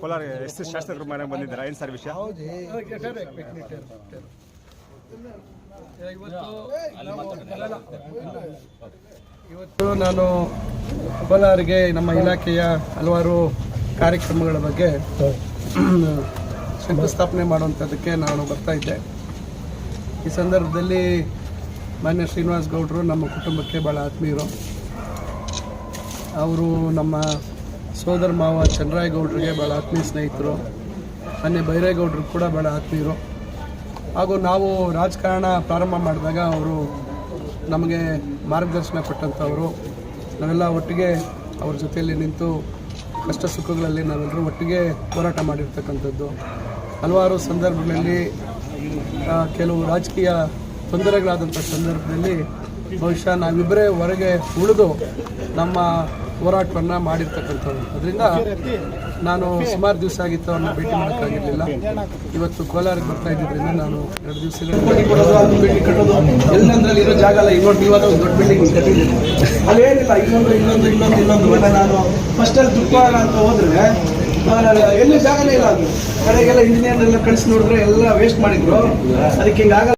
Kolar S ಶಾಸಕರ ಬಂದಿದ್ದೀರಾ? ಏನು ಸರ್ ವಿಷಯ? ಇವತ್ತು ನಾನು ಕೋಲಾರಿಗೆ ನಮ್ಮ ಇಲಾಖೆಯ ಹಲವಾರು ಕಾರ್ಯಕ್ರಮಗಳ ಬಗ್ಗೆ ಶಂಕುಸ್ಥಾಪನೆ ಮಾಡುವಂಥದ್ದಕ್ಕೆ ನಾನು ಬರ್ತಾ ಇದ್ದೆ. ಈ ಸಂದರ್ಭದಲ್ಲಿ ಮಾನ್ಯ ಶ್ರೀನಿವಾಸ್ ಗೌಡರು ನಮ್ಮ ಕುಟುಂಬಕ್ಕೆ ಭಾಳ ಆತ್ಮೀಯರು. ಅವರು ನಮ್ಮ ಸೋದರ ಮಾವ ಚಂದ್ರಾಯಗೌಡರಿಗೆ ಭಾಳ ಆತ್ಮೀಯ ಸ್ನೇಹಿತರು ಮಾನ್ಯ ಬೈರೇಗೌಡರು ಕೂಡ ಭಾಳ ಆತ್ಮೀಯರು. ಹಾಗೂ ನಾವು ರಾಜಕಾರಣ ಪ್ರಾರಂಭ ಮಾಡಿದಾಗ ಅವರು ನಮಗೆ ಮಾರ್ಗದರ್ಶನ ಕೊಟ್ಟಂಥವರು. ನಾವೆಲ್ಲ ಒಟ್ಟಿಗೆ ಅವ್ರ ಜೊತೆಯಲ್ಲಿ ನಿಂತು ಕಷ್ಟ ಸುಖಗಳಲ್ಲಿ ನಾವೆಲ್ಲರೂ ಒಟ್ಟಿಗೆ ಹೋರಾಟ ಮಾಡಿರ್ತಕ್ಕಂಥದ್ದು. ಹಲವಾರು ಸಂದರ್ಭಗಳಲ್ಲಿ ಕೆಲವು ರಾಜಕೀಯ ತೊಂದರೆಗಳಾದಂಥ ಸಂದರ್ಭದಲ್ಲಿ ಬಹುಶಃ ನಾವಿಬ್ಬರೇ ಹೊರಗೆ ಉಳಿದು ನಮ್ಮ ಹೋರಾಟವನ್ನು ಮಾಡಿರ್ತಕ್ಕಂಥದ್ದು ಅದರಿಂದ ನಾನು ಸುಮಾರು ದಿವಸ ಆಗಿತ್ತು ಅವ್ರನ್ನ ಭೇಟಿ ಮಾಡೋಕ್ಕಾಗಿರಲಿಲ್ಲ. ಇವತ್ತು ಕೋಲಾರಕ್ಕೆ ಬರ್ತಾ ಇದ್ದಿದ್ದರಿಂದ ನಾನು ಎರಡು ದಿವಸಗಳು ಬಿಲ್ಡಿಂಗ್ ಕಟ್ಟೋದು. ಎಲ್ಲಂದ್ರಲ್ಲಿ ಇರೋ ಜಾಗ ಅಲ್ಲ ಇನ್ನೊಂದು ಇವಾಗ ಒಂದು ದೊಡ್ಡ ಬಿಲ್ಡಿಂಗ್ ಕಟ್ಟಿದ್ದೀನಿ ಅಲ್ಲೇನಿಲ್ಲ, ಇನ್ನೊಂದು ಇನ್ನೊಂದು ಇನ್ನೊಂದು ಇನ್ನೊಂದು ಮತ್ತೆ ನಾನು ಫಸ್ಟಲ್ಲಿ ತುಕ್ಕೋಣ ಅಂತ ಹೋದ್ರೆ ಎಲ್ಲಿ ಜಾಗನೇ ಇಲ್ಲ ಅದು. ಕಡೆಗೆಲ್ಲ ಇಂಜಿನಿಯರ್ ಎಲ್ಲ ಕಳಿಸಿ ನೋಡಿದ್ರೆ ಎಲ್ಲ ವೇಸ್ಟ್ ಮಾಡಿದ್ರು. ಅದಕ್ಕೆ ಹಿಂಗಾಗಲ್ಲ